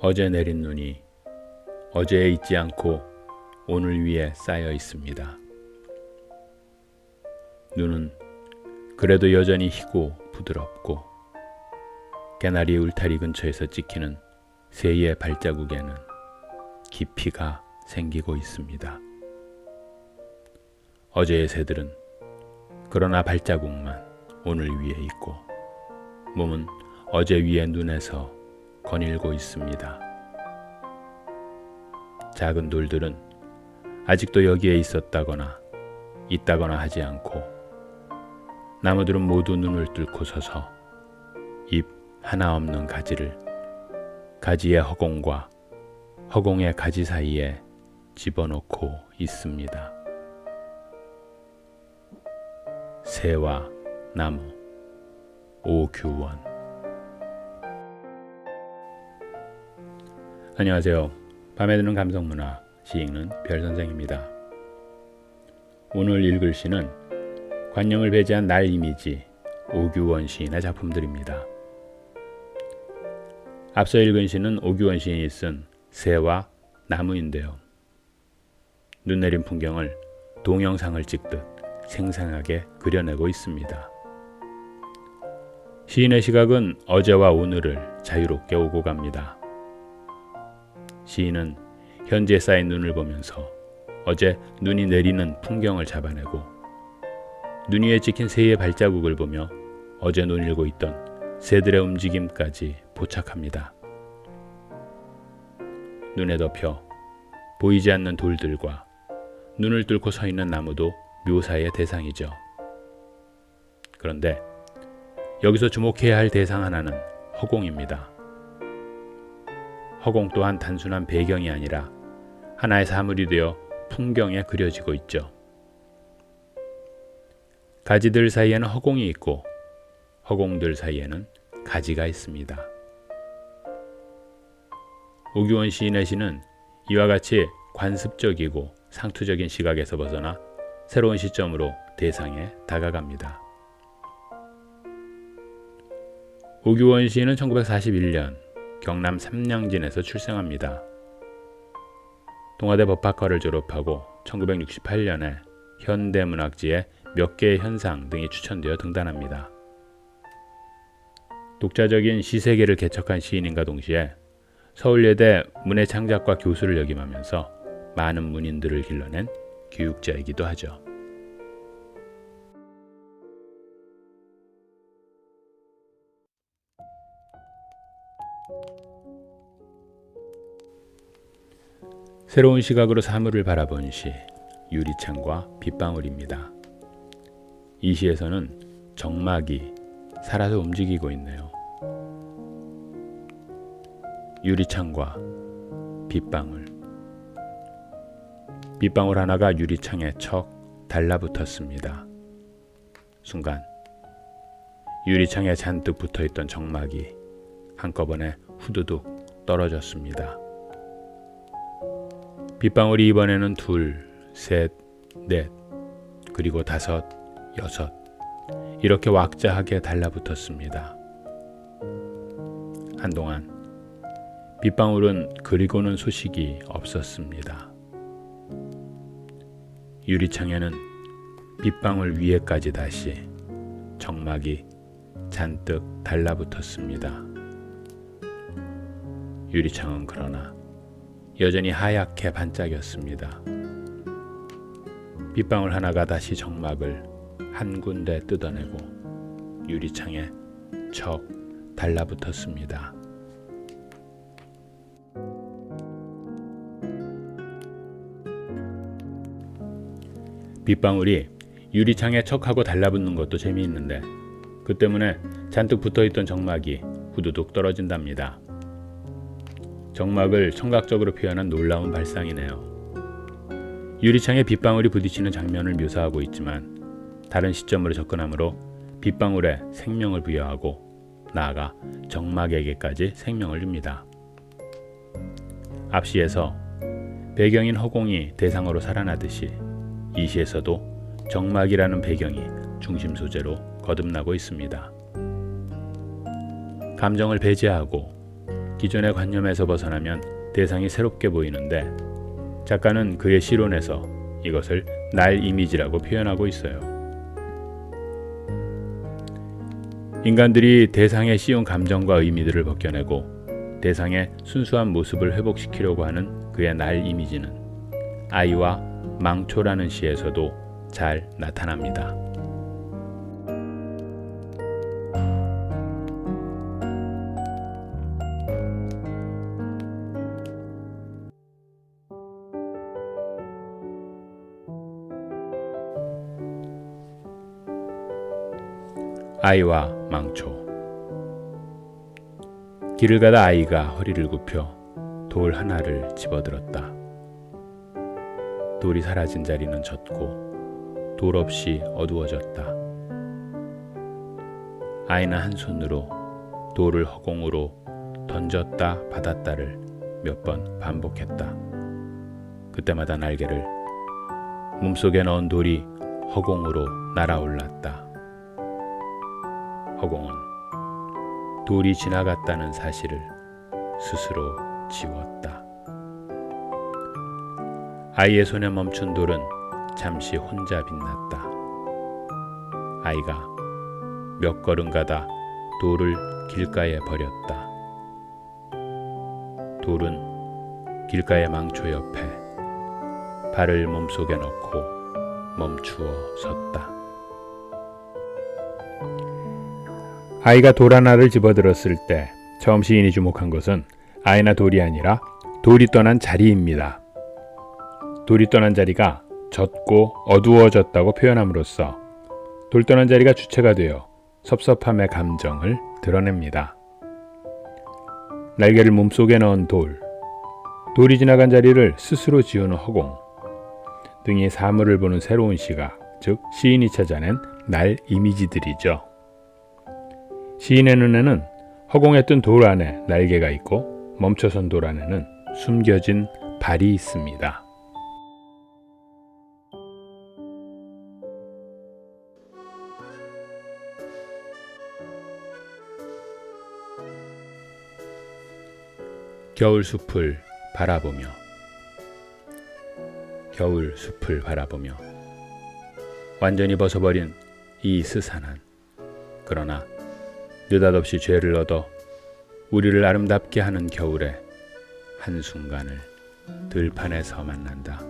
어제 내린 눈이 어제에 있지 않고 오늘 위에 쌓여 있습니다. 눈은 그래도 여전히 희고 부드럽고 개나리 울타리 근처에서 찍히는 새의 발자국에는 깊이가 생기고 있습니다. 어제의 새들은 그러나 발자국만 오늘 위에 있고 몸은 어제 위에 눈에서 거닐고 있습니다. 작은 돌들은 아직도 여기에 있었다거나 있다거나 하지 않고 나무들은 모두 눈을 뚫고 서서 잎 하나 없는 가지를 가지의 허공과 허공의 가지 사이에 집어넣고 있습니다. 새와 나무 오규원 안녕하세요. 밤에 드는 감성 문화 시인은 별 선생입니다. 오늘 읽을 시는 관념을 배제한 날 이미지 오규원 시인의 작품들입니다. 앞서 읽은 시는 오규원 시인이 쓴 새와 나무인데요. 눈 내린 풍경을 동영상을 찍듯 생생하게 그려내고 있습니다. 시인의 시각은 어제와 오늘을 자유롭게 오고 갑니다. 시인은 현재 쌓인 눈을 보면서 어제 눈이 내리는 풍경을 잡아내고 눈 위에 찍힌 새의 발자국을 보며 어제 눈일고 있던 새들의 움직임까지 포착합니다. 눈에 덮여 보이지 않는 돌들과 눈을 뚫고 서 있는 나무도 묘사의 대상이죠. 그런데 여기서 주목해야 할 대상 하나는 허공입니다. 허공 또한 단순한 배경이 아니라 하나의 사물이 되어 풍경에 그려지고 있죠. 가지들 사이에는 허공이 있고 허공들 사이에는 가지가 있습니다. 오규원 시인의 시는 이와 같이 관습적이고 상투적인 시각에서 벗어나 새로운 시점으로 대상에 다가갑니다. 오규원 시인은 1941년 경남 삼량진에서 출생합니다. 동아대 법학과를 졸업하고 1968년에 현대문학지에 몇 개의 현상 등이 추천되어 등단합니다. 독자적인 시세계를 개척한 시인인가 동시에 서울예대 문해창작과 교수를 역임하면서 많은 문인들을 길러낸 교육자이기도 하죠. 새로운 시각으로 사물을 바라본 시 유리창과 빗방울입니다. 이 시에서는 정막이 살아서 움직이고 있네요. 유리창과 빗방울. 빗방울 하나가 유리창에 척 달라붙었습니다. 순간 유리창에 잔뜩 붙어 있던 정막이 한꺼번에 후두둑 떨어졌습니다. 빗방울이 이번에는 둘, 셋, 넷, 그리고 다섯, 여섯, 이렇게 왁자하게 달라붙었습니다. 한동안 빗방울은 그리고는 소식이 없었습니다. 유리창에는 빗방울 위에까지 다시 정막이 잔뜩 달라붙었습니다. 유리창은 그러나 여전히 하얗게 반짝였습니다. 빗방울 하나가 다시 정막을 한 군데 뜯어내고 유리창에 척 달라붙었습니다. 빗방울이 유리창에 척하고 달라붙는 것도 재미있는데 그 때문에 잔뜩 붙어있던 정막이 후두둑 떨어진답니다. 정막을 청각적으로 표현한 놀라운 발상이네요. 유리창에 빗방울이 부딪히는 장면을 묘사하고 있지만 다른 시점으로 접근하므로 빗방울에 생명을 부여하고 나아가 정막에게까지 생명을 줍니다. 앞시에서 배경인 허공이 대상으로 살아나듯이 이 시에서도 정막이라는 배경이 중심 소재로 거듭나고 있습니다. 감정을 배제하고 기존의 관념에서 벗어나면 대상이 새롭게 보이는데 작가는 그의 시론에서 이것을 날 이미지라고 표현하고 있어요. 인간들이 대상에 씌운 감정과 의미들을 벗겨내고 대상의 순수한 모습을 회복시키려고 하는 그의 날 이미지는 아이와 망초라는 시에서도 잘 나타납니다. 아이와 망초 길을 가다 아이가 허리를 굽혀 돌 하나를 집어들었다. 돌이 사라진 자리는 젖고 돌 없이 어두워졌다. 아이는 한 손으로 돌을 허공으로 던졌다 받았다를 몇 번 반복했다. 그때마다 날개를 몸속에 넣은 돌이 허공으로 날아올랐다. 허공은 돌이 지나갔다는 사실을 스스로 지웠다. 아이의 손에 멈춘 돌은 잠시 혼자 빛났다. 아이가 몇 걸음 가다 돌을 길가에 버렸다. 돌은 길가의 망초 옆에 발을 몸속에 넣고 멈추어 섰다. 아이가 돌 하나를 집어들었을 때 처음 시인이 주목한 것은 아이나 돌이 아니라 돌이 떠난 자리입니다. 돌이 떠난 자리가 젖고 어두워졌다고 표현함으로써 돌 떠난 자리가 주체가 되어 섭섭함의 감정을 드러냅니다. 날개를 몸속에 넣은 돌, 돌이 지나간 자리를 스스로 지우는 허공 등이 사물을 보는 새로운 시각, 즉 시인이 찾아낸 날 이미지들이죠. 시인의 눈에는 허공에 뜬돌 안에 날개가 있고 멈춰선 돌 안에는 숨겨진 발이 있습니다. 겨울 숲을 바라보며 겨울 숲을 바라보며 완전히 벗어버린 이 스산한 그러나 느닷없이 죄를 얻어 우리를 아름답게 하는 겨울의 한순간을 들판에서 만난다.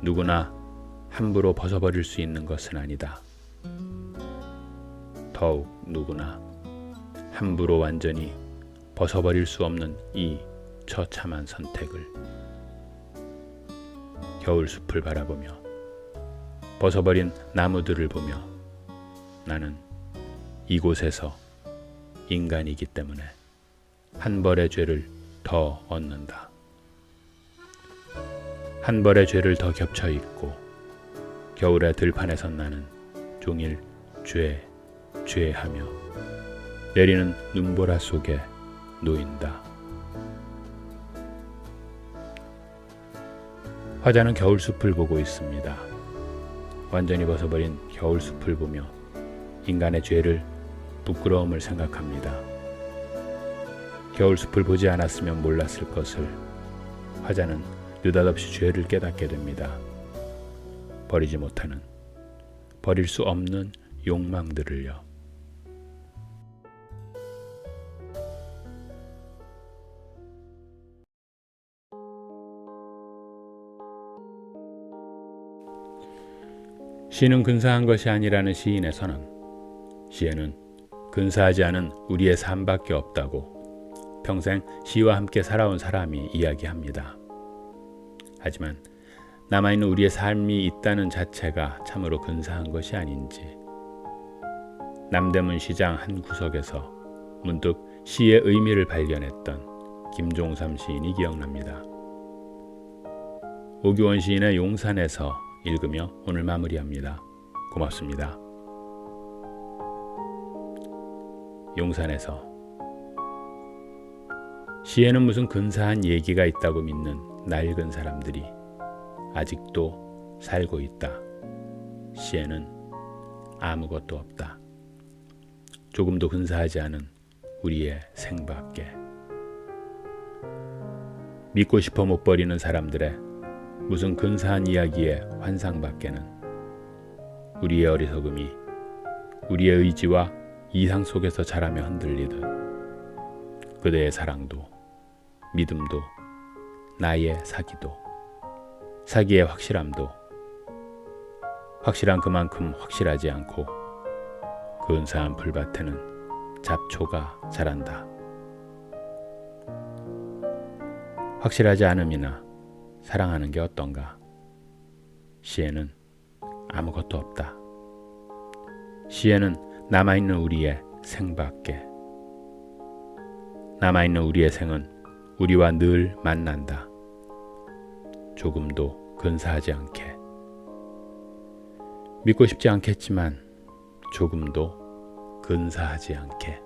누구나 함부로 벗어버릴 수 있는 것은 아니다. 더욱 누구나 함부로 완전히 벗어버릴 수 없는 이 처참한 선택을 겨울 숲을 바라보며 벗어버린 나무들을 보며 나는 이곳에서 인간이기 때문에 한 벌의 죄를 더 얻는다. 한 벌의 죄를 더 겹쳐 있고 겨울의 들판에 선 나는 종일 죄, 죄하며 내리는 눈보라 속에 놓인다. 화자는 겨울 숲을 보고 있습니다. 완전히 벗어버린 겨울 숲을 보며 인간의 죄를 부끄러움을 생각합니다. 겨울 숲을 보지 않았으면 몰랐을 것을 화자는 느닷없이 죄를 깨닫게 됩니다. 버리지 못하는, 버릴 수 없는 욕망들을요. 시는 근사한 것이 아니라는 시인의 선언. 시에는 근사하지 않은 우리의 삶밖에 없다고 평생 시와 함께 살아온 사람이 이야기합니다. 하지만 남아있는 우리의 삶이 있다는 자체가 참으로 근사한 것이 아닌지 남대문 시장 한 구석에서 문득 시의 의미를 발견했던 김종삼 시인이 기억납니다. 오규원 시인의 용산에서 읽으며 오늘 마무리합니다. 고맙습니다. 용산에서 시에는 무슨 근사한 얘기가 있다고 믿는 낡은 사람들이 아직도 살고 있다. 시에는 아무것도 없다. 조금도 근사하지 않은 우리의 생밖에. 믿고 싶어 못 버리는 사람들의 무슨 근사한 이야기의 환상밖에는 우리의 어리석음이 우리의 의지와 이상 속에서 자라며 흔들리듯 그대의 사랑도 믿음도 나의 사기도 사기의 확실함도 확실한 그만큼 확실하지 않고 근사한 풀밭에는 잡초가 자란다. 확실하지 않음이나 사랑하는 게 어떤가? 시에는 아무것도 없다. 시에는 남아있는 우리의 생밖에. 남아있는 우리의 생은 우리와 늘 만난다. 조금도 근사하지 않게. 믿고 싶지 않겠지만 조금도 근사하지 않게.